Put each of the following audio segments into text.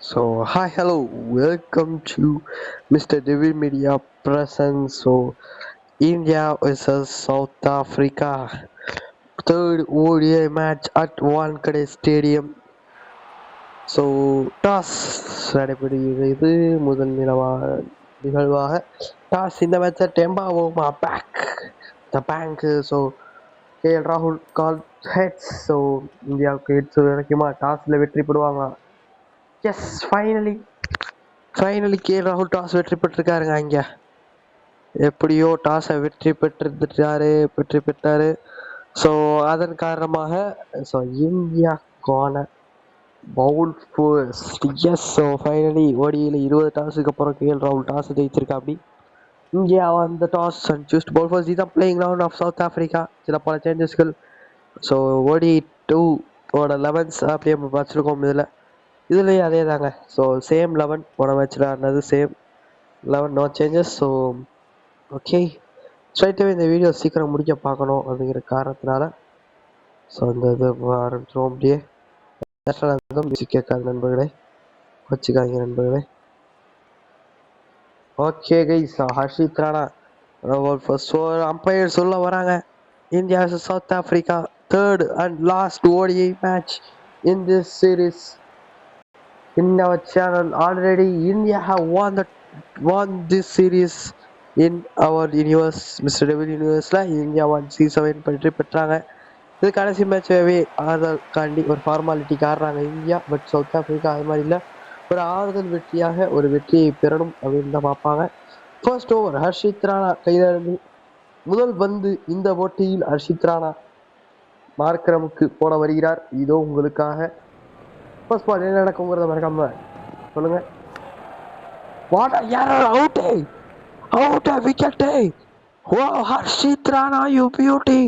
So hi hello welcome to mister TV media Prasan so India versus South Africa third ODI match at Wankhede stadium so toss நடைபெறுகிறது முதல் நிலவாக நிகழ்வாக toss இந்த மேட்சை டெம்பாவோமா back the bank so K L ராகுல் call heads so இந்தியாவுக்கு heads கிடைக்குமா டாஸில் வெற்றி பெறுவாங்களா எஸ் ஃபைனலி ஃபைனலி கே. ராகுல் டாஸ் வெற்றி பெற்றிருக்காருங்க இங்கே எப்படியோ டாஸை வெற்றி பெற்றிருந்துட்டாரு வெற்றி பெற்றாரு. ஸோ அதன் காரணமாக ஸோ இந்தியா கான பவுல் எஸ் ஸோ ஃபைனலி ஓடியில் இருபது டாஸுக்கு அப்புறம் கேஎல் ராகுல் டாஸ் ஜெயிச்சிருக்கா அப்படி? இந்தியா அந்த toss and choose bowl first இதான் playing round of South Africa சில பல சேஞ்சஸ்கள் ஸோ ஓடி டூ ஓட லெவன்ஸ் அப்படியே வச்சுருக்கோம் இதில். இதுலேயும் அதே தாங்க ஸோ சேம் லெவன் போன மேட்ச்சில் ஆனது same eleven no changes so okay ஸ்ட்ரைட்டாகவே இந்த வீடியோ சீக்கிரம் முடிக்க பார்க்கணும் அப்படிங்கிற காரணத்தினால ஸோ அந்த இது ஆரம்பிச்சிருவோம் அப்படியே. மியூசிக் கேட்காது நண்பர்களே. வச்சுக்காங்க நண்பர்களே. Okay guys Harshit Rana first over umpire சொல்ல வராங்க. India South Africa third and last ODI match in this series in our channel already india have won the won this series in our universe mr devil universeல India one C seven வெற்றி பெற்றாங்க. இது கடைசி மேட்ச்வே ஆறுதல் காண்டி ஒரு ஃபார்மாலிட்டிக்கு ஆடுறாங்க India but south Africa அது மாதிரி இல்லை. ஒரு ஆறுதல் வெற்றியாக ஒரு வெற்றியை பெறணும் அப்படின்னு தான் பார்ப்பாங்க. ஃபர்ஸ்ட் ஓவர் ஹர்ஷித் ராணா கையிலிருந்து முதல் பந்து இந்த போட்டியில் ஹர்ஷித் ராணா மார்க்கரமுக்கு போட வருகிறார். இதோ உங்களுக்காக. ஃபர்ஸ்ட் பால் என்ன நடக்குங்கிறத மறக்காம சொல்லுங்க. வாட் யார் out out wicket oh Harshit Rana you beauty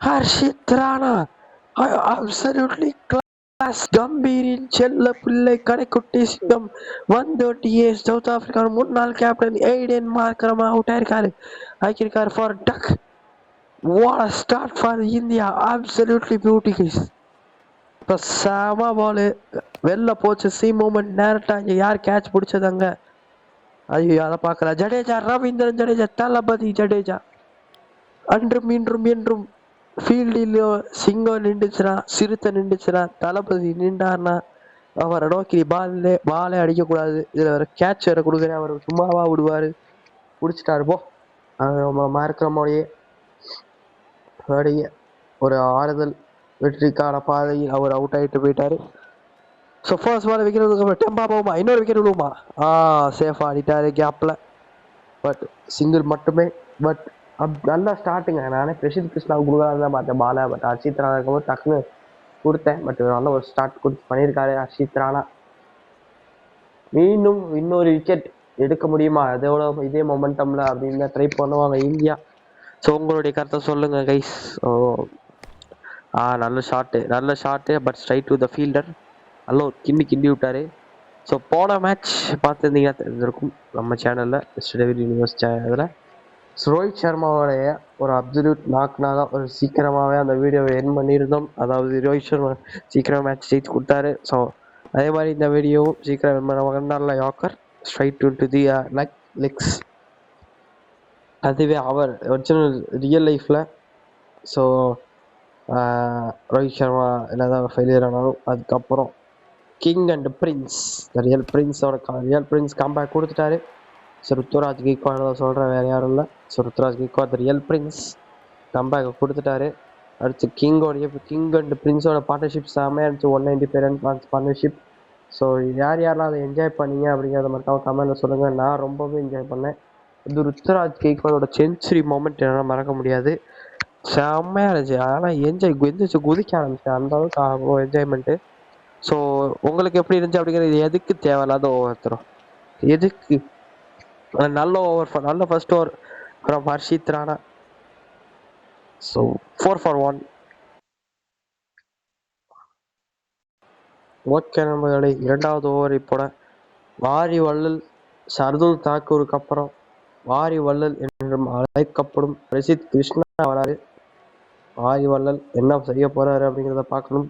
Harshit Rana absolutely class கம்பீரின் செல்ல பிள்ளை கடைக்குட்டி சிங்கம். One thirty years South Africa முன்னாள் கேப்டன் எய்டன் மார்க்கரம் அவுட் ஆயிருக்காரு. ஆக்கியிருக்காரு for duck what start for India absolutely beauty guys இப்போ செம பாலு வெளில போச்சு சி மூமெண்ட் நேரட்டாக இங்கே யார் கேட்ச் பிடிச்சதாங்க ஐயோ அதை பார்க்கல ஜடேஜா ரவீந்திரன் ஜடேஜா தளபதி ஜடேஜா. அன்றும் இன்றும் என்றும் ஃபீல்டில் சிங்கம் நின்றுச்சுனா சிறுத்தை நின்றுச்சுனா தளபதி நின்றார்னா அவரை நோக்கி பால்லே பாலே அடிக்கக்கூடாது. இதில் வேறு கேட்ச் வேறு கொடுக்குறேன். அவர் சும்மாவா விடுவார். பிடிச்சிட்டாரு போ. மார்க்கிறமோடையே அப்படியே ஒரு ஆறுதல். வெற்றிக்கான பாதையில் அவர் அவுட் ஆகிட்டு போயிட்டாரு. ஸோ ஃபர்ஸ்ட் பால் விக்கெட் அப்புறம் டெம்பா போகுமா? இன்னொரு விக்கெட் விழுவுமா ஆ சேஃபாக ஆடிட்டாரு கேப்பில் பட் சிங்கிள் மட்டுமே. பட் அப் நல்லா ஸ்டார்ட்டுங்க நானே பிரசித் கிருஷ்ணா கொடுக்கலாம் தான் பார்த்தேன் பாலை பட் ஹர்ஷித் ராணா இருக்கும்போது டக்குன்னு கொடுத்தேன். பட் நல்ல ஒரு ஸ்டார்ட் கொடுத்து பண்ணியிருக்காரு ஹர்ஷித் ராணா. மீண்டும் இன்னொரு விக்கெட் எடுக்க முடியுமா? அதோட இதே மொமெண்டம்ல அப்படின்னு ட்ரை பண்ணுவாங்க இந்தியா. ஸோ உங்களுடைய கருத்தை சொல்லுங்க கைஸ் ஓ ஆ நல்ல ஷாட்டு நல்ல shot but straight to the fielder நல்ல ஒரு கிண்டி கிண்டி விட்டாரு. ஸோ போன மேட்ச் பார்த்துருந்தீங்கன்னா தெரிஞ்சிருக்கும் நம்ம சேனலில் மிஸ்டர் யூனிவர்ஸ் சேனலில் ரோஹித் சர்மாவோடைய ஒரு அப்சல்யூட் நாக்னா தான் ஒரு சீக்கிரமாகவே அந்த வீடியோவை என் பண்ணியிருந்தோம். அதாவது ரோஹித் சர்மா சீக்கிரம் மேட்ச் ஜெயிச்சு கொடுத்தாரு. ஸோ அதே மாதிரி இந்த வீடியோவும் சீக்கிரம் நல்ல yorker straight to the leg legs அதுவே அவர் ஒரிஜினல் ரியல் லைஃப்பில் ஸோ ரோஹித் சர்மா என்னதான் ஃபெயிலியர் ஆனாலும் அதுக்கப்புறம் கிங் அண்ட் பிரின்ஸ் ரியல் பிரின்ஸோட ரியல் பிரின்ஸ் கம்பேக் கொடுத்துட்டாரு. ஸோ ருத்துராஜ் கீக்வான் தான் சொல்கிறேன் வேறு யாரும் இல்லை. So Ruturaj Gaikwad the real prince comeback கொடுத்துட்டாரு. அடுத்து கிங்கோடைய கிங் அண்ட் பிரின்ஸோட பார்ட்னர்ஷிப் செம்மையாக இருந்துச்சு. One ninety five run partnership so யார் யாரெல்லாம் அதை என்ஜாய் பண்ணீங்க அப்படிங்கிறத மட்டும் கமெண்ட்டில் சொல்லுங்கள் நான் ரொம்பவே என்ஜாய் பண்ணேன். இது ருத்ராஜ் கேக்வாலோட செஞ்சுரி மூமெண்ட் என்னால் மறக்க முடியாது. செம்மையா இருந்துச்சு ஆனால் என்ஜாய் எந்திரிச்சு குதிக்க ஆரம்பிச்சேன். அந்த அளவுக்கு என்ஜாய்மெண்ட்டு ஸோ உங்களுக்கு எப்படி இருந்துச்சு அப்படிங்கிறது எதுக்கு தேவையில்லாத ஒவ்வொருத்தரும் எதுக்கு? நல்ல ஓவர் நல்ல first over from Harshit Rana. So four for one okay நண்பர்களே இரண்டாவது ஓவர் இப்போட. வாரி வள்ளல் சர்துல் தாக்கூருக்கு அப்புறம் வாரி வள்ளல் என்றும் அழைக்கப்படும் பிரசித் கிருஷ்ணா வராது வாரிவள்ளல் என்ன செய்ய போறாரு அப்படிங்கிறத பார்க்கணும்.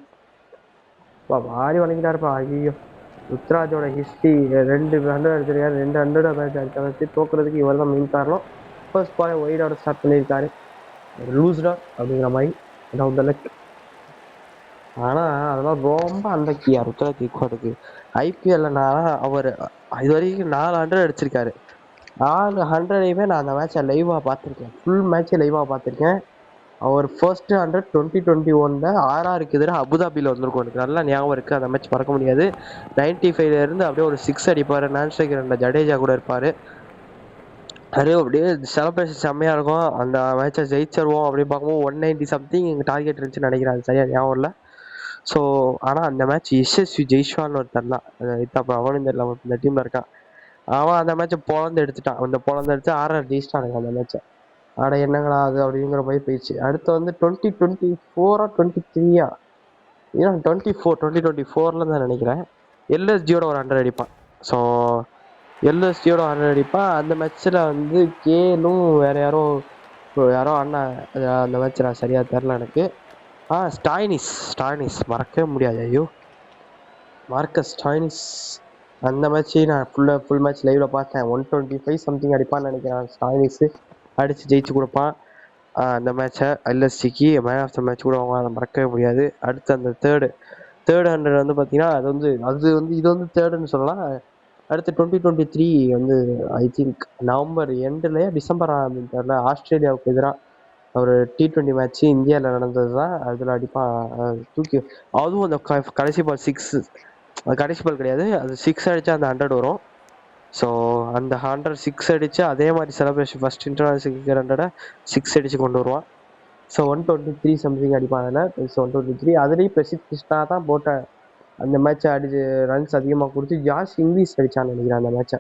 வாரி வழங்கிட்டாருப்பா ஐயோ ருத்ராஜோட ஹிஸ்ட்ரி ரெண்டு ஹண்ட்ரட் அடிச்சிருக்காரு ரெண்டு ஹண்ட்ரட் மேட்ச் அடிச்ச வச்சு தோக்குறதுக்கு இவர் தான் மெயின் காரணம் ஃபர்ஸ்ட் பாய் ஒயிடோட ஸ்டார்ட் பண்ணியிருக்காரு. லூஸ்டா அப்படிங்கிற மாதிரி. டவுன் த லெக் ஆனால் அதெல்லாம் ரொம்ப அன்லக்கியா ருத்ராஜ் இக்வாடுக்கு ஐபிஎல்ல அவர் இது வரைக்கும் நாலு ஹண்ட்ரட் அடிச்சிருக்காரு. நாலு ஹண்ட்ரடையுமே நான் அந்த மேட்சை லைவாக பார்த்துருக்கேன். ஃபுல் மேட்சை லைவாக பார்த்துருக்கேன். அவர் ஃபர்ஸ்ட் ஹண்ட்ரட் டுவெண்ட்டி டுவெண்ட்டி ஒனில் ஆர்ஆருக்கு எதிராக அபுதாபியில் வந்திருக்கும். எனக்கு நல்லா ஞாபகம் இருக்குது அந்த மேட்ச் மறக்க முடியாது. நைன்டி ஃபைவ்ல இருந்து அப்படியே ஒரு சிக்ஸ் அடிப்பார். நான் ஸ்ட்ரைக்கர் ஜடேஜா கூட இருப்பார். அதே அப்படியே செலப்ரேஷன் செம்மையாக இருக்கும். அந்த மேட்சை ஜெயிச்சிருவோம் அப்படின்னு பார்க்கும்போது ஒன் நைன்ட்டி சம்திங் எங்கள் டார்கெட் இருந்துச்சுன்னு நினைக்கிறேன். அது சரியா ஞாபகம் இல்லை ஸோ ஆனால் அந்த மேட்ச் யசஸ்வி ஜெய்ஷ்வான்னு ஒருத்தர் தான் இப்போ அவனும் தெரியல. இந்த டீமில் இருக்கான். அவன் அந்த மேட்ச்சை பொழந்து எடுத்துட்டான். அந்த பொழந்து எடுத்து ஆர்ஆர் ஜெயிச்சிட்டானுங்க அந்த மேட்ச்சை ஆட என்னங்களா அது அப்படிங்கிற மாதிரி போயிடுச்சு. அடுத்து வந்து டுவெண்ட்டி டுவெண்ட்டி ஃபோரா டுவெண்ட்டி த்ரீயா ஏன்னா டுவெண்ட்டி ஃபோர் டுவெண்ட்டி டுவெண்ட்டி ஃபோரில் தான் நினைக்கிறேன் எல்எஸ்டியோட ஒரு ஹண்ட்ரட் அடிப்பான். ஸோ எல்எஸ்டியோட ஹண்ட்ரட் அடிப்பான் அந்த மேட்ச்சில் வந்து கேலும் வேறு யாரோ யாரோ அண்ணா அந்த மேட்ச் நான் சரியாக தெரில எனக்கு. ஆ ஸ்டாய்னிஸ் ஸ்டாய்னிஸ். மறக்கவே முடியாது. ஐயோ. மார்க்க ஸ்டாய்னிஸ். அந்த மேட்ச்சை நான் ஃபுல்லாக ஃபுல் மேட்ச் லைவில் பார்த்தேன். ஒன் டுவெண்ட்டி ஃபைவ் சம்திங் அடிப்பான்னு நினைக்கிறேன். ஸ்டாய்னிஸு. அடித்து ஜெயிச்சு கொடுப்பான். அந்த மேட்சை எல்எஸ்சிக்கு மேன் ஆஃப் த மேட்ச் கூட அவங்களால மறக்கவே முடியாது. அடுத்து அந்த தேர்டு தேர்ட் ஹண்ட்ரட் வந்து பார்த்தீங்கன்னா அது வந்து அது வந்து இது வந்து தேர்டுன்னு சொல்லலாம். அடுத்து டுவெண்ட்டி டுவெண்ட்டி த்ரீ வந்து ஐ திங்க் நவம்பர் எண்டுலையே டிசம்பர் அப்படின்னு தெரியல. ஆஸ்திரேலியாவுக்கு எதிராக ஒரு டி ட்வெண்ட்டி மேட்ச்சு இந்தியாவில் நடந்தது தான் அதில் அடிப்பான் தூக்கி அதுவும் அந்த க- கடைசி பால் சிக்ஸ் கடைசி பால் கிடையாது. அது சிக்ஸ் அடித்தா அந்த ஹண்ட்ரட் வரும். ஸோ அந்த ஹண்ட்ரட் சிக்ஸ் அடிச்சு அதே மாதிரி செலப்ரேஷன் ஃபர்ஸ்ட் இன்டர்நேஷனல் ஹண்ட்ரடை சிக்ஸ் அடிச்சு கொண்டு வருவான். So one twenty three something அடிப்பான் அதில். ஸோ ஒன் டுவெண்ட்டி த்ரீ அதுலேயும் பிரசித் கிருஷ்ணா தான் போட்ட அந்த மேட்ச்சை அடிச்சு ரன்ஸ் அதிகமாக கொடுத்து ஜாஸ் இங்கிலீஷ் அடிச்சான்னு நினைக்கிறேன் அந்த மேட்ச்சை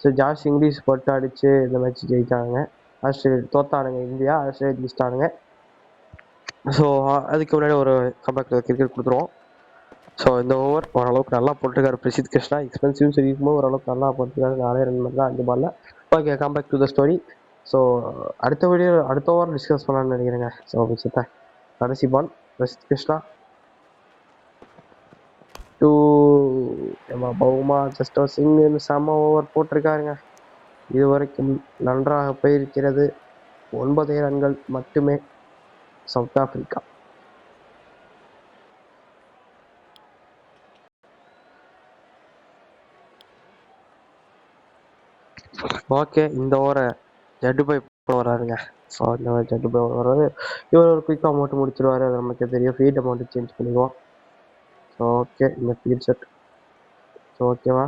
ஸோ ஜாஸ் இங்கிலீஷ் போட்டு அடிச்சு இந்த மேட்ச் ஜெயிச்சாங்க ஆஸ்திரேலியா தோத்தானுங்க இந்தியா ஆஸ்திரேலியா ஜெயிச்சிட்டானுங்க. ஸோ அதுக்கு முன்னாடி ஒரு கம்பேக் கிரிக்கெட் கொடுத்துருவோம். ஸோ இந்த ஓவர் ஓரளவுக்கு நல்லா போட்டிருக்காரு பிரசித் கிருஷ்ணா. எக்ஸ்பென்சிவ் சொல்லியிருக்கும்போது ஓரளவுக்கு நல்லா போட்டிருக்காரு. நாலே ரன் மட்டும் தான் அஞ்சு பாலில் okay comeback to the story so அடுத்த வீடியோ அடுத்த ஓவர் டிஸ்கஸ் பண்ணலாம்னு நினைக்கிறேங்க. ஸோ விஷயத்த கடைசி பால் பிரசித் கிருஷ்ணா. டூ நம்ம பவுமா ஜஸ்ட் சிங்னு செம்ம ஓவர் போட்டிருக்காருங்க. இதுவரைக்கும் நன்றாக போயிருக்கிறது. ஒன்பதே ரன்கள் மட்டுமே சவுத் ஆப்பிரிக்கா ஓகே இந்த ஓவரை ஜட்டு பை வராருங்க ஸோ இந்த மாதிரி ஜட்டு பை இவர் ஒரு குயிக் அமௌண்ட் முடிச்சிருவாரு. அது நமக்கு தெரியும். ஃபீட் அமௌண்ட் சேஞ்ச் பண்ணிக்குவோம். ஸோ ஓகே இந்த ஃபீட் செட் ஸோ ஓகேவா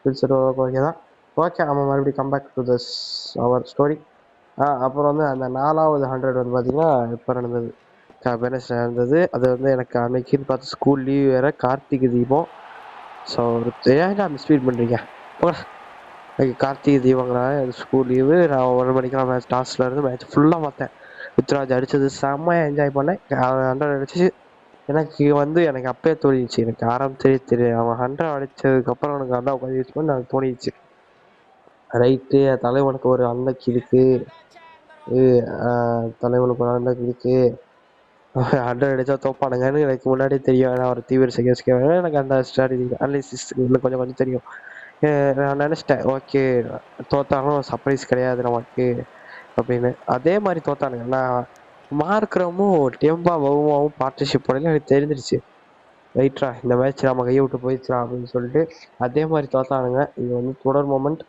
ஃபீட் செட் ஓகே தான்? ஓகே நம்ம மறுபடியும் கம்பேக் டு திஸ் அவர் ஸ்டோரி ஆ அப்புறம் வந்து அந்த நாலாவது ஹண்ட்ரட் வந்து பார்த்தீங்கன்னா இப்போ நடந்தது? வெனஸ் நடந்தது? அது வந்து எனக்கு அன்னைக்குன்னு பார்த்து ஸ்கூல் லீவ் வேறு கார்த்திகை தீபம். ஸோ ஏன்டா மிஸ்பீட் பண்ணுறீங்க போடா இன்னைக்கு கார்த்திகை தீபங்களா ஸ்கூல் லீவு நான் ஒரு மணிக்கெல்லாம் மேட்ச் டாஸ்ல இருந்து மேட்ச் ஃபுல்லாக பார்த்தேன். ருத்ராஜ் அடிச்சது செம்மையாக என்ஜாய் பண்ணேன். ஹண்ட்ரட் அடிச்சு எனக்கு வந்து எனக்கு அப்பயே தோணிடுச்சு. எனக்கு ஆரம்பிச்சே தெரியும் அவன் ஹண்ட்ரட் அடிச்சதுக்கப்புறம் எனக்கு அதான் உட்காந்து யூஸ் பண்ணி எனக்கு தோணிடுச்சு. ரைட்டு தலைவனுக்கு ஒரு அன்லக்கி இருக்கு ஆஹ், தலைவனுக்கு ஒரு அன்லக்கி இருக்கு ஹண்ட்ரட் அடிச்சா தோப்பானுங்கன்னு எனக்கு முன்னாடி தெரியும். ஏன்னா ஒரு தீவிர சிகிச்சை எனக்கு அந்த ஸ்ட்ராட்டஜி அனலிசிஸ் இன்னும் கொஞ்சம் கொஞ்சம் தெரியும். நான் நினச்சிட்டேன். ஓகே தோத்தாலும் சர்ப்ரைஸ் கிடையாது நமக்கு அப்படின்னு. அதே மாதிரி தோத்தானுங்க. நான் மார்க்கிறமும் டெம்பா பவுமாவும் பார்ட்னர்ஷிப் பண்ணல எனக்கு தெரிஞ்சிருச்சு. ரைட்ரா இந்த மேட்ச் நம்ம கையை விட்டு போயிடுச்சுரா அப்படின்னு சொல்லிட்டு அதே மாதிரி தோத்தானுங்க. இது வந்து தொடர் மூமெண்ட்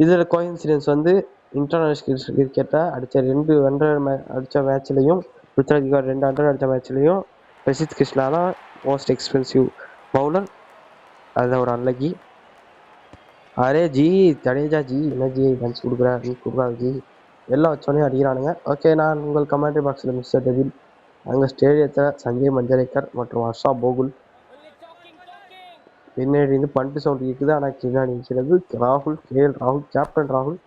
இதில் கோயின்சிடென்ஸ் வந்து இன்டர்நேஷ்னல் கிரிக்கெட்டை அடித்த ரெண்டு ஹண்ட்ரட் மே அடித்த மேட்ச்லையும் ருத்ராஜ் ரெண்டு ஹண்ட்ரட் அடித்த மேட்ச்லையும் பிரசித் கிருஷ்ணா தான் மோஸ்ட் எக்ஸ்பென்சிவ் பவுலர் அது ஒரு அன்லக்கி. அரே ஜி ஜடேஜா ஜி என்ன ஜி பஞ்ச் கொடுக்குறா நீ கொடுக்காது ஜி. எல்லாம் வச்சோடனே அடிக்கிறானுங்க. ஓகே நான் உங்கள் கமெண்ட்ரி பாக்ஸில் மிஸ்டர் டெபில் அங்கே ஸ்டேடியத்தில் சஞ்சய் மஞ்சரேக்கர் மற்றும் ஹர்ஷா போகுல். பின்னாடி இருந்து பண்டு சவுண்ட் இருக்குது ஆனால் பின்னாடி நிற்கிறது ராகுல் கேஎல் ராகுல் கேப்டன் ராகுல்.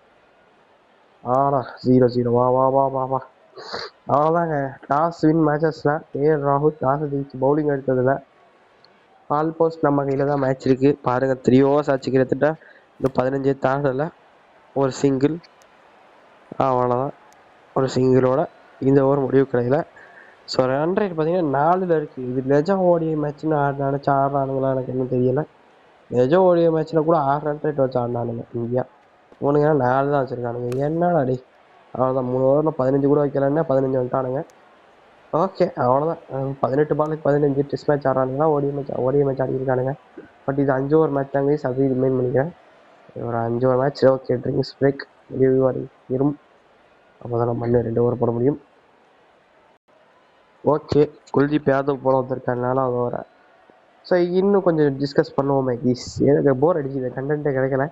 ஆடா ஜீரோ ஜீரோ வா வா வா வா வா. அவ்வளோதாங்க டாஸ் வின் மேட்சஸில் கேஎல் ராகுல் டாஸ் ஜெயிச்சு பவுலிங் எடுத்ததில். ஆல்மோஸ்ட் நம்ம கையில் தான் மேட்ச் இருக்குது பாருங்கள் த்ரீ ஓவர்ஸ் ஆச்சு கிட்டத்தட்ட. இந்த பதினஞ்சே தாண்டல ஒரு சிங்கிள் அவ்வளோதான் ஒரு சிங்கிளோட இந்த ஓவர் முடிவு கிடையில. ஸோ ரன் ரேட் பார்த்தீங்கன்னா நாலில் இருக்குது இது நிஜம் ஓடிய மேட்ச்னு ஆடினானுச்சு ஆடுறானுங்களா எனக்கு இன்னும் தெரியல. நிஜம் ஓடிய மேட்ச்சில் கூட ஆறு ரன் ரேட் வச்சு ஆடினானுங்க இந்தியா. இவனுங்க நாலு தான் வச்சுருக்கானுங்க. என்னடா டே அவ்வளோதான் மூணு ஓவரில் பதினஞ்சு கூட வைக்கலன்னா பதினஞ்சு வந்துட்டானுங்க. ஓகே அவ்வளோதான் பதினெட்டு பாலுக்கு பதினஞ்சு டெஸ்ட் மேட்ச் ஆடுறானுங்களா ஓடிய மேட்ச் ஓடிய மேட்ச் ஆடிருக்கானுங்க பட் இது அஞ்சு ஓவர் மேட்ச் தாங்க சதவீதம் மெயின் பண்ணிக்கிறேன். ஒரு அஞ்சு ஒரு மேட்ச் ஓகே ட்ரிங்க்ஸ் பிரேக் இரும் அப்போ தான் நம்ம மண்ணு ரெண்டு ஓவர் போட முடியும். ஓகே குல்தீப் யாதவ் போல வந்திருக்கனால அது வர. ஸோ இன்னும் கொஞ்சம் டிஸ்கஸ் பண்ணுவோமே ப்ளீஸ் எனக்கு போர் அடிக்குது கண்டென்ட்டே கிடைக்கல.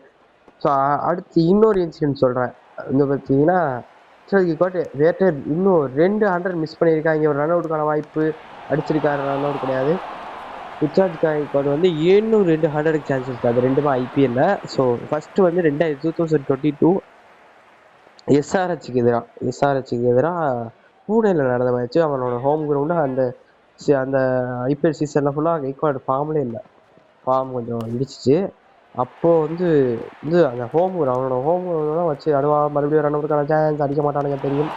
ஸோ அடுத்து இன்னொரு இன்சிடென்ட் சொல்கிறேன் இங்கே பார்த்தீங்கன்னா சரி கோட்டை வேட்டர் இன்னும் ரெண்டு ஹண்ட்ரட் மிஸ் பண்ணியிருக்காங்க. ஒரு ரன் அவுட்டுக்கான வாய்ப்பு அடிச்சிருக்காரு ரன் அவுட் கிடையாது. ரிச்சார்ஜ் காய்கோடு வந்து ஏழுநூறு ரெண்டு ஹண்ட்ரடுக்கு சான்ஸ் இருக்குது அது ரெண்டுமே ஐபிஎல்ல ஸோ ஃபஸ்ட்டு வந்து ரெண்டாயிரத்தி டூ தௌசண்ட் டுவெண்ட்டி டூ எஸ்ஆர்ஹெச்சுக்கு எதிராக எஸ்ஆர்ஹெச்சுக்கு எதிராக பூனேல நடந்த மேட்ச்சு அவனோட ஹோம் கிரவுண்டு அந்த அந்த ஐபிஎல் சீசனில் ஃபுல்லாக கைக்வாட் ஃபார்ம்லே இல்லை. ஃபார்ம் கொஞ்சம் இடிச்சிச்சு. அப்போது வந்து இது அந்த ஹோம் அவனோட ஹோம் தான் வச்சு அடுவான் மறுபடியும் ரன் அவுட்டுக்கான சான்ஸ் அடிக்க மாட்டானுங்க தெரியும்.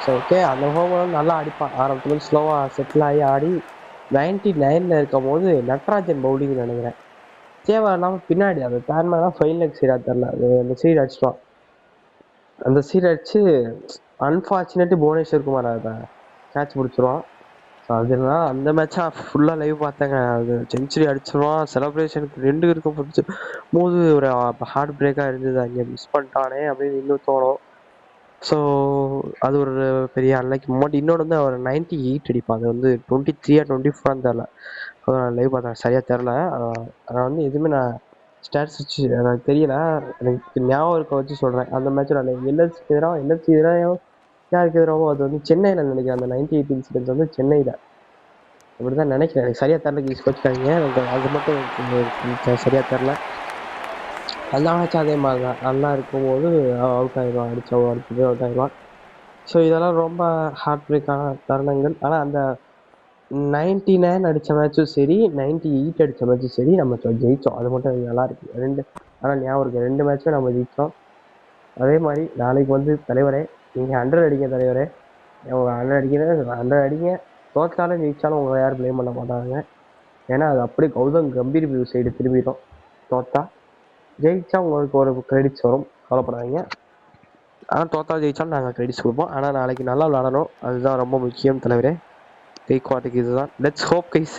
ஸோ ஓகே அந்த ஹோம் நல்லா அடிப்பான். ஆரம்பத்துலேருந்து ஸ்லோவாக செட்டில் ஆகி ஆடி நைன்டி நைனில் இருக்கும் போது நட்ராஜன் பவுலிங் நினைக்கிறேன். தேவை இல்லாமல் பின்னாடி அந்த தேர்மா தான் ஃபைன் லெக் சீடா தெரில அந்த சீட் அடிச்சிட்டோம் அந்த சீட் அடிச்சு அன்ஃபார்ச்சுனேட்டு புவனேஸ்வர் குமார் அதை கேட்ச் பிடிச்சிருவான் ஸோ அதனால அந்த மேட்சாக ஃபுல்லாக லைவ் பார்த்தேங்க. அது செஞ்சுரி அடிச்சிருவான். செலப்ரேஷனுக்கு ரெண்டு இருக்கும் பிடிச்சி போது ஒரு ஹார்ட் பிரேக்காக இருந்தது. அங்கே மிஸ் பண்ணிட்டானே அப்படின்னு இன்னும் தோணும். ஸோ அது ஒரு பெரிய அன்லைக் மூமெண்ட் இன்னொன்று வந்து அவர் நைன்டி எயிட் அடிப்பான் அது வந்து டுவெண்ட்டி த்ரீயா டுவெண்ட்டி ஃபோர் தெரில நான் லைவ் பார்த்தேன். சரியாக தெரில நான் வந்து எதுவுமே நான் ஸ்டாட்ஸ் வச்சு எனக்கு தெரியல. எனக்கு ஞாபகம் இருக்க வச்சு சொல்கிறேன் அந்த மேட்ச்சில் நான் எல்எஸ்க்கு எதிராக எல்எஸ்சி எதிராக யாருக்கு எதிராகவோ அது வந்து சென்னையில் நினைக்கிறேன். அந்த நைன்டி எயிட் இன்சிடென்ட் வந்து சென்னையில். அப்படி தான் நினைக்கிறேன். எனக்கு சரியாக தெரில கீஸ் வச்சுக்காதீங்க எனக்கு அது மட்டும் எனக்கு சரியாக தெரில எல்லா அதே மாதிரி தான் நல்லா இருக்கும்போது அவுட் ஆயிடுவான் அடிச்ச அடிச்சது அவுட் ஆயிடுவான் ஸோ இதெல்லாம் ரொம்ப ஹார்ட் பிரேக்கான தருணங்கள். ஆனால் அந்த நைன்டி நைன் அடித்த மேட்சும் சரி நைன்டி எயிட் அடித்த மேட்சும் சரி நம்ம ஜெயித்தோம். அது மட்டும் நல்லா இருக்கு. ரெண்டு ஆனால் ஞாபகம் இருக்குது ரெண்டு மேட்சும் நம்ம ஜெயித்தோம். அதே மாதிரி நாளைக்கு வந்து தலைவரே நீங்கள் ஹண்ட்ரட் அடிங்க தலைவரே. உங்கள் ஹண்ட்ரட் அடிக்கிறது ஹண்ட்ரட் அடிங்க. தோற்றாலும் ஜெயித்தாலும் உங்களை யாரும் ப்ளேம் பண்ண மாட்டாங்க. ஏன்னா அது அப்படியே கௌதம் கம்பீர் வியூ சைடு திரும்பிடும் தோத்தா ஜெயிச்சா உங்களுக்கு ஒரு கிரெடிட்ஸ் வரும். கவலைப்படாதீங்க. ஆனால் தோத்தா ஜெயிச்சாலும் நாங்கள் கிரெடிட்ஸ் கொடுப்போம். ஆனால் நாளைக்கு நல்லா விளாடணும் அதுதான் ரொம்ப முக்கியம் தலைவரே. கேக்வாட்டுக்கு இதுதான். லெட்ஸ் ஹோப் கைஸ்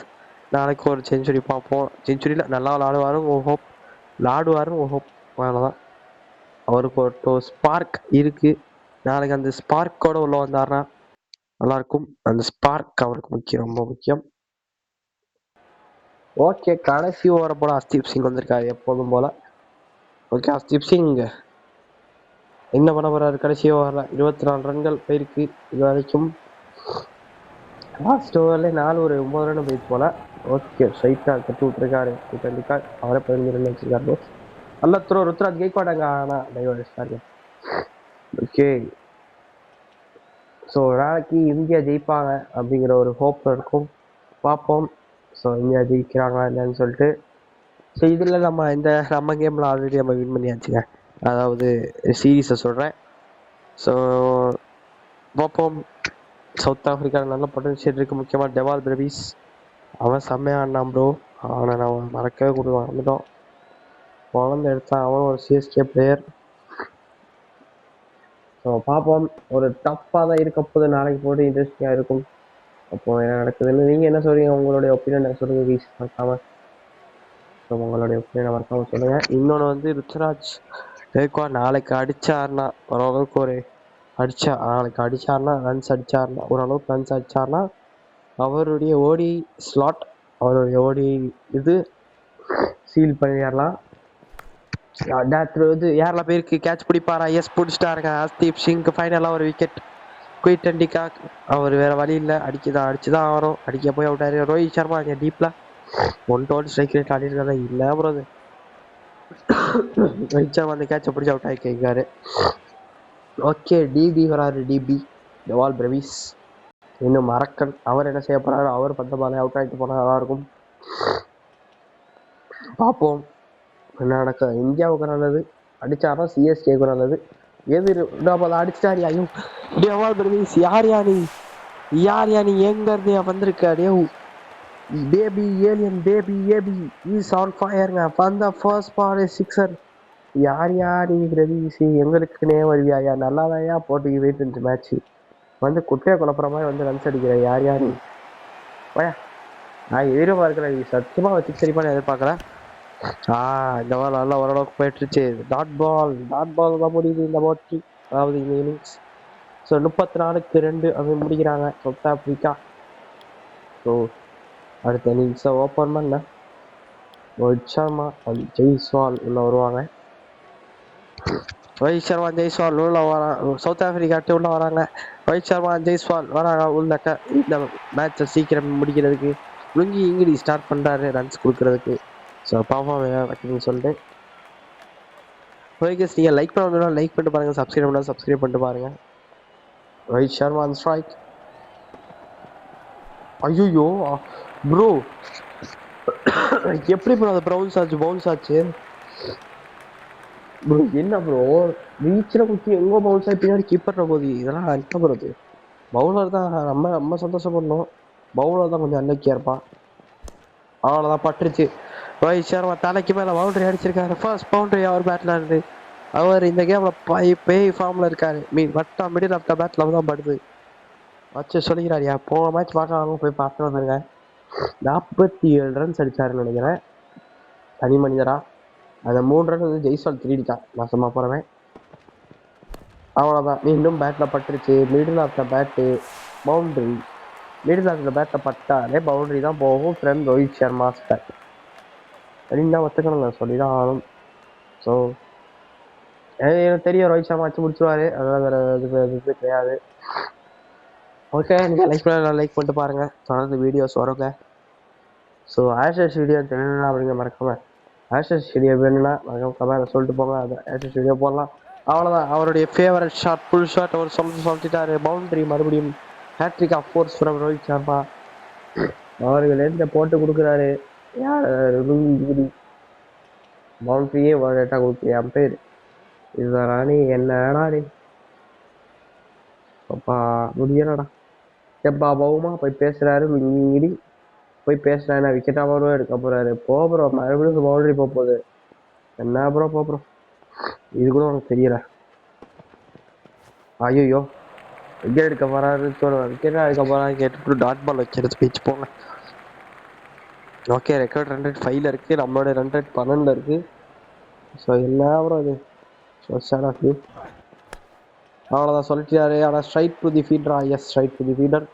நாளைக்கு ஒரு செஞ்சுரி பார்ப்போம். செஞ்சுரியில் நல்லா விளாடுவாரும் ஓ ஹோப் விளாடுவாரும் ஓ ஹோப் அவ்வளோதான் அவருக்கு ஒரு ஸ்பார்க் இருக்குது நாளைக்கு அந்த ஸ்பார்க்கோட உள்ள வந்தாருன்னா நல்லாயிருக்கும். அந்த ஸ்பார்க் அவருக்கு முக்கியம் ரொம்ப முக்கியம். ஓகே கடைசி ஓவரை போல அஸ்தீப் சிங் வந்திருக்காரு எப்போதும் போல. ஓகே அஸ்தீப் சிங் என்ன பண்ண போறாரு? கடைசி ஓவரில் இருபத்தி நாலு ரன்கள் போயிருக்கு இது வரைக்கும். லாஸ்ட் ஓவரில் நாலு ஒரு ஒம்பது ரன் போயிட்டு போல. ஓகே ஸ்ட்ரைட்டாக தட்டி விட்டுருக்காரு. கண்டிப்பாக அவரே பதினஞ்சு ரன் வச்சிருக்காரு. நல்ல த்ரோ ருத்ராஜ் கேட்பாடாங்க ஆனால் டைவர் அடிச்சிட்டாரு ஓகே ஸோ நாளைக்கு இந்தியா ஜெயிப்பாங்க அப்படிங்கிற ஒரு ஹோப் இருக்கும். பார்ப்போம். ஸோ இந்தியா ஜெயிக்கிறாங்களா என்னன்னு சொல்லிட்டு. ஸோ இதில் நம்ம இந்த நம்ம கேமில் ஆல்ரெடி நம்ம வின் பண்ணியாச்சுங்க. அதாவது சீரீஸை சொல்கிறேன் ஸோ பார்ப்போம். சவுத் ஆஃப்ரிக்காவில் நல்ல பொட்டன்ஷியல் இருக்குது முக்கியமாக டெவால் பிரபீஸ் அவன் செம்மையாக ஆடினான் ப்ரோ அவனை நான் மறக்கவே கூட வந்துட்டோம் குழந்தை எடுத்தான் அவனும் ஒரு சிஎஸ்கே பிளேயர் ஸோ பார்ப்போம். ஒரு டஃப்பாக தான் இருக்க போது நாளைக்கு போட்டு இன்ட்ரெஸ்டிங்காக இருக்கும். அப்போ என்ன நடக்குதுன்னு நீங்கள் என்ன சொல்கிறீங்க உங்களுடைய ஒப்பீனியன் சொல்லுங்க வீஸ் மறக்காம ஸோ உங்களுடைய ஒப்பீனியன் மறக்காம சொல்லுங்க. இன்னொன்று வந்து ருத்ராஜ் கேக்வா நாளைக்கு அடிச்சாருன்னா ஓரளவுக்கு ஒரு அடிச்சா நாளைக்கு அடிச்சாருன்னா ரன்ஸ் அடிச்சாருன்னா ஓரளவுக்கு ரன்ஸ் அடிச்சாருன்னா அவருடைய ஓடி ஸ்லாட் அவருடைய ஓடி இது சீல் பண்ணிடலாம். வந்து யாரெல்லாம் பேருக்கு கேட்ச் பிடிப்பாரா? எஸ் பிடிச்சிட்டாருங்க. ஹர்தீப் சிங்க்கு ஃபைனலாக ஒரு விக்கெட் குயிட் அண்டிகாக் அவர் வேற வழி இல்லை. அடிக்க தான் அடிச்சு தான் ஆகிறோம் அடிக்க போய் அவுட் ரோஹித் சர்மா அங்கே டீப்பில் ஒன் டோல் ஸ்ட்ரைக் ரேட் ஆடிருக்காங்க இல்லை அப்புறம் அது ரோஹித் சர்மா கேட்சை பிடிச்சி அவுட் ஆகிக்காரு ஓகே டிபி வராரு டிபி டெவால் பிரவிஸ். இன்னும் மறக்கன் அவர் என்ன செய்ய போறாரு? அவர் பந்த பாலை அவுட் ஆகிட்டு போனால் நல்லா இருக்கும் பார்ப்போம். என்ன நடக்க இந்தியாவுக்கு நல்லது. அடிச்சாரா சிஎஸ்கேக்கு நல்லது. எது டபுள் அடிச்சாரி ஐயோ. Dewald Brevis. யார் யா நீ? யார் யா நீ? எங்க இருந்து baby alien baby AB is on ஃபயருங்க வந்த ஃபர்ஸ்ட் பால் சிக்ஸர் யார் யார் ரவிசி எங்களுக்குனே வருவியாயா நல்லாதாயா போட்டு வெயிட் இருந்துச்சு மேட்ச் வந்து குட்டையை குழப்புற மாதிரி வந்து ரன்ஸ் அடிக்கிற யார் யார்? வயா நான் எதிர்பார்க்கிறேன் நீ சத்தியமாக வச்சு சரிப்பான எதிர்பார்க்குறேன் ஆ இந்த மாதிரி நல்லா ஓரளவுக்கு போயிட்டுருச்சு. டாட் பால் டாட் பால் தான் முடியுது இந்த போட்டி அதாவது இந்த இன்னிங்ஸ் ஸோ முப்பத்தி நாலுக்கு ரெண்டு அப்படின்னு முடிக்கிறாங்க சவுத் ஆப்ரிக்கா ஸோ அடுத்த இன்னிங்ஸை ஓப்பன் பண்ண. ரோஹித் சர்மா அண்ட் ஜெய்ஸ்வால் உள்ள வருவாங்க. ரோஹித் சர்மா ஜெய்ஸ்வால் உள்ள வராங்க சவுத் ஆப்பிரிக்கா team உள்ள வராங்க. ரோஹித் சர்மா ஜெய்ஸ்வால் வராங்க. உள்ளக்க இந்த மேட்சை சீக்கிரம் முடிக்கிறதுக்கு. லுங்கி இங்கிடி ஸ்டார்ட் பண்ணுறாரு ரன்ஸ் கொடுக்கறதுக்கு. ஸோ பாப்பா வைக்கணும்னு சொல்லிட்டு. ஓகே நீங்கள் லைக் பண்ண லைக் பண்ணிட்டு பாருங்கள் சப்ஸ்கிரைப் பண்ணால் சப்ஸ்கிரைப் பண்ணிட்டு பாருங்க. ரோஹித் சர்மா ஸ்ட்ரைக் ஐயோ ப்ரோ எப்படி ப்ரோ அந்த ப்ரௌன்ஸ் ஆச்சு பவுன்ஸ் ஆச்சு ப்ரோ என்ன ப்ரோ ரீச்சில் குத்தி எங்கோ பவுன்ஸ் ஆகி பின்னாடி கீப்பர் போகுது இதெல்லாம் என்ன ப்ரோ பவுலர் தான் நம்ம நம்ம சந்தோஷப்படணும். பவுலர் தான் கொஞ்சம் அன்னைக்கியா இருப்பான் அவ்வளோதான் பட்டுருச்சு. ரோஹித் சர்மா தலைக்கு மேலே பவுண்டரி அடிச்சிருக்காரு. ஃபர்ஸ்ட் பவுண்டரி அவர் பேட்டில் இருந்து. அவர் இந்த கேமில் பை பேய் ஃபார்மில் இருக்காரு. மீன் வட்டா மிடில் ஆஃப் த பேட்டில் தான் படுது. வச்சு சொல்லிக்கிறாரியா போன மேட்ச் பார்க்கலாம் போய் பார்த்து வந்துருங்க நாற்பத்தி ஏழு ரன்ஸ் அடித்தாருன்னு நினைக்கிறேன். தனி மனிதரா. அந்த மூணு ரன் வந்து ஜெய்ஸ்வால் திருடிட்டான். மாசமா போறவன். அவ்வளோதான் மீண்டும் பேட்டில் பட்டுருச்சு. Middle of the bat boundary middle of the battle பட்டாலே பவுண்டரி தான் போகும் ஃப்ரெண்ட் ரோஹித் சர்மா பேட் அப்படின்னு தான் ஒத்துக்கணுங்க சொல்லி தான் ஆகணும். ஸோ எனக்கு தெரியும் ரோஹித் சர்மா வச்சு முடிச்சுருவாரு. அதெல்லாம் வேற இது இது கிடையாது. ஓகே நீங்கள் லைக் பண்ண லைக் பண்ணிட்டு பாருங்கள் தொடர்ந்து வீடியோஸ் வருங்க. ஸோ ஆஷஸ் வீடியோ தெரியணும் அப்படிங்க மறக்காம ஆஷஸ் வீடியோ வேணும்னா மறக்காம கமெண்ட் சொல்லிட்டு போங்க. அது ஆஷஸ் வீடியோ போடலாம். அவ்வளோதான் அவருடைய ஃபேவரட் ஷாட் ஃபுல் ஷாட் அவர் சொல்லி சொல்லிட்டாரு பவுண்டரி மறுபடியும் hattrick of fours from Rohit Sharma அவர்கள் எந்த போட்டு கொடுக்குறாரு? யார் பவுண்டரியே வேர்டாக கொடுக்குறியா பேர். இதுதான் நீ என்னடா நீ? அப்பா முடியலடா. எப்பா பவுமா போய் பேசுறாரு இங்கிடி போய் பேசுறாரு விக்கெட் அவரும் எடுக்க போறாரு. போ ப்ரோ மறுபடியும் பவுண்டரி போக போகுது. என்ன ப்ரோ போ ப்ரோ இது கூட உனக்கு தெரியல. ஐயோ விக்கெட் எடுக்க போறாரு சொல்லுவேன் விக்கெட் எடுக்க போறாரு கேட்டுட்டு டாட் பால் வச்சு எடுத்து போங்க. ஓகே ரெக்கார்ட் ரன் ரேட் ஃபைவ்ல இருக்கு. நம்மளோட ரன் ரேட் பன்னெண்டுல இருக்கு. ஸோ என்ன ப்ரோ இது? ஸோ சார் ஆஃப் யூ அவ்வளோதான் சொல்லிட்டாரு. ஆனால் straight to the ஃபீடரா yes straight to the fielder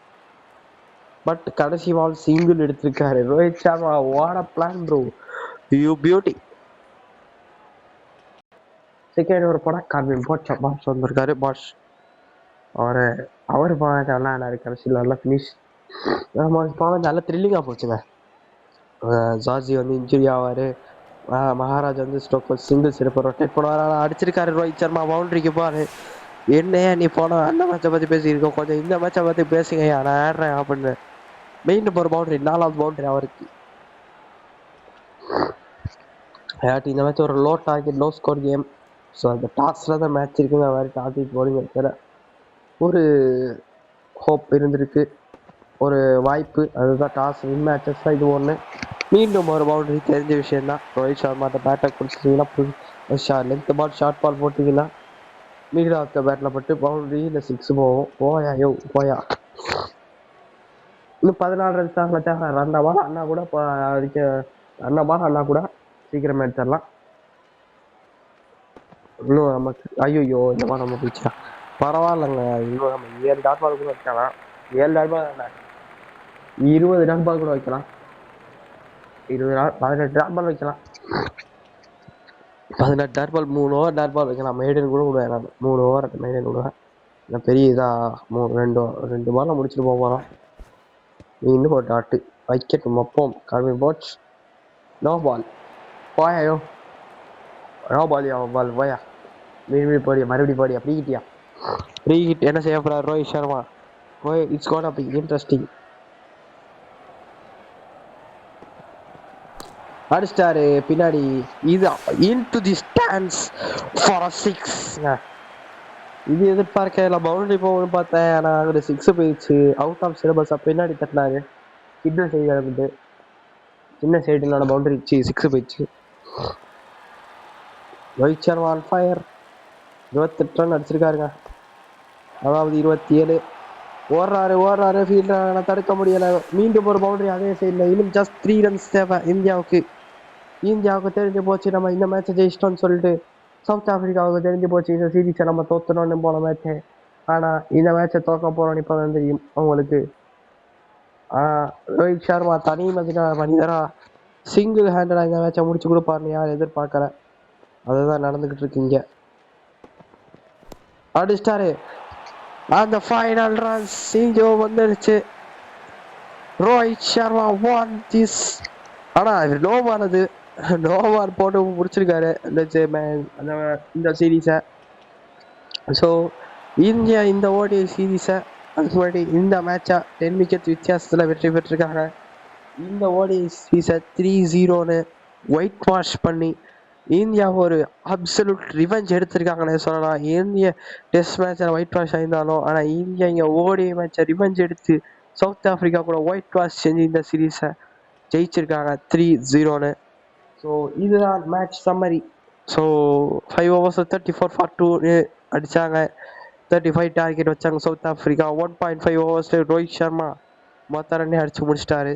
but கடைசி வால் சிங்கிள் எடுத்திருக்காரு. Rohit Sharma what a plan bro you beauty second ஒரு படம் கார்வின் போட் பாஷ் வந்திருக்காரு பாஷ் அவர் அவர் பாடம் நல்லா ஆனாரு கடைசியில் நல்லா ஃபினிஷ் நம்ம பாடம் நல்லா த்ரில்லிங்காக போச்சுங்க. ஜார்ஜி வந்து இன்ஜுரி ஆவார். மகாராஜ் வந்து ஸ்டோக் சிங்கிள்ஸ் சிறப்பு ரொட்டேட் பண்ணுவார். அடிச்சிருக்காரு ரோஹித் சர்மா பவுண்டரிக்கு போவார் என்னையா நீ போன அந்த மேட்சை பற்றி பேசியிருக்கோம் கொஞ்சம் இந்த மேட்சை பற்றி பேசுங்கய்யா நான் ஆடுறேன் அப்படின்னு. மெயின் போகிற பவுண்டரி நாலாவது பவுண்டரி அவருக்கு. விளையாட்டு இந்த மேட்ச் ஒரு low target low score game so அந்த டாஸில் தான் மேட்ச் இருக்குங்க. வேறு டார்கெட் போலிங் இருக்கிற ஒரு ஹோப் இருந்திருக்கு. ஒரு வாய்ப்பு. அதுதான் டாஸ் வின் மேட்சஸ் தான் இது ஒன்று மீண்டும் ஒரு பவுண்டரி தெரிஞ்ச விஷயம் தான் ரோஹித் சர்மாட்ட பேட்டை கொடுத்துட்டீங்கன்னா short length ball short ball போட்டிங்கன்னா மிடில் ஆஃப் பேட்டில் பட்டு பவுண்டரி இல்லை சிக்ஸ் போவோம். போயா யோ போயா. இன்னும் பதினாலு ரன்ஸ் தான் வச்சாங்க ரெண்டா பால் அண்ணா கூட அடிக்க அண்ணா பால் அண்ணா கூட. சீக்கிரம் எடுத்துடலாம். இன்னும் நமக்கு ஐயோ இந்த மாதிரி நம்ம போயிடுச்சா. பரவாயில்லைங்க. இன்னும் நம்ம ஏழு டாட் பால் கூட வைக்கலாம். ஏழு டாட் பால் என்ன? இருபது டாட் பால் கூட வைக்கலாம். இருபது நாள் பதினெட்டு டாட் பால் வைக்கலாம். பதினெட்டு டாட் பால் மூணு ஓவர் டாட் பால் வைக்கலாம். மெய்டன் கூட விடுவேன் நான். மூணு ஓவர் மெய்டன் விடுவேன். நான் பெரிய இதாக மூணு ரெண்டு ரெண்டு பாலில் முடிச்சுட்டு போக போகிறோம் இன்னும் ஒரு டாட்டு. வைக்கெட் மப்போம். கல்வி போட்ஸ். நோ பால் போயாயோ? நோ பால் யா பால் போயா? மீண்டும் போடியா மறுபடியும் போடியா ஃப்ரீ ஹிட்டியா ஃப்ரீ ஹிட் என்ன செய்ய போகிறார் ரோஹித் சர்மா. போய் இட்ஸ் கோட் அப்படி இன்ட்ரெஸ்டிங் அடிச்சிட்டாரு பின்னாடி இது into the stands for a six இது எதிர்பார்க்கல பவுண்டரி போகணும்னு பார்த்தேன். ஆனால் அங்கே சிக்ஸ் போயிடுச்சு. அவுட் ஆஃப் சிலபஸ் பின்னாடி தட்டினாரு. சிக்னல் சைடு கிடக்குது சின்ன சைடுனால பவுண்டரி சிக்ஸ் போயிடுச்சு. ரோஹித் சர்மா ஆன் ஃபயர் இருபத்தெட்டு ரன் அடிச்சிருக்காருங்க. அதாவது இருபத்தி ஏழு ஓடுறாரு. ஓடுறாரு ஃபீல்டர் தடுக்க முடியல. மீண்டும் ஒரு பவுண்டரி அதே சைடில் இன்னும் ஜஸ்ட் த்ரீ ரன்ஸ் தேவை இந்தியாவுக்கு. இந்தியாவுக்கு தெரிஞ்சு போச்சு நம்ம இந்த மேட்சை ஜெயிச்சிட்டோம்னு சொல்லிட்டு சவுத் ஆப்பிரிக்காவுக்கு தெரிஞ்சு போச்சு இந்த சீரீஸை நம்ம தோத்துனோன்னு போன மேட்ச்சு ஆனால் இந்த மேட்சை தோக்க போகிறோம்னு இப்போ தான் தெரியும் அவங்களுக்கு ரோஹித் சர்மா தனி மதினா மனிதரா சிங்கிள் ஹேண்டடாக இந்த மேட்சை முடிச்சு கொடுப்பாருன்னு யார் எதிர்பார்க்கல. அதுதான் நடந்துக்கிட்டு இருக்கு அடிச்சிட்டாரு. அந்த ஃபைனல் ரன் சிங்கோ வந்துடுச்சு ரோஹித் சர்மா ஒன் திஸ் ஆனால் நோவானது நோவார் போட்டு முடிச்சிருக்காரு இந்த அந்த இந்த சீரீஸை ஸோ இந்தியா இந்த ஓடிஐ சீரீஸை அதுக்கு முன்னாடி இந்த மேட்சை டென் விக்கெட் வித்தியாசத்தில் வெற்றி பெற்றிருக்காங்க. இந்த ஓடிஐ சீரீஸை த்ரீ ஜீரோன்னு ஒயிட் வாஷ் பண்ணி இந்தியா ஒரு அப்சல்யூட் ரிவெஞ்ச் எடுத்திருக்காங்கன்னு சொல்லலாம். இந்திய டெஸ்ட் மேட்சில் ஒயிட் வாஷ் ஆயிருந்தாலும் ஆனால் இந்தியா இங்கே ஓடிஐ மேட்சை ரிவெஞ்ச் எடுத்து சவுத் ஆஃப்ரிக்கா கூட ஒயிட் வாஷ் செஞ்சு இந்த சீரீஸை ஜெயிச்சிருக்காங்க த்ரீ ஜீரோன்னு ஸோ இதுதான் match summary so five overs thirty four for two அடித்தாங்க தேர்ட்டி ஃபைவ் டார்கெட் வச்சாங்க South Africa one point five ஓவர்ஸில் Rohit Sharma மொத்த ரன்னே அடிச்சு முடிச்சிட்டாரு.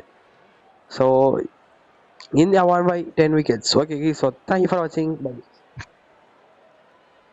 So India one by ten wickets okay so thank you for வாட்சிங் பை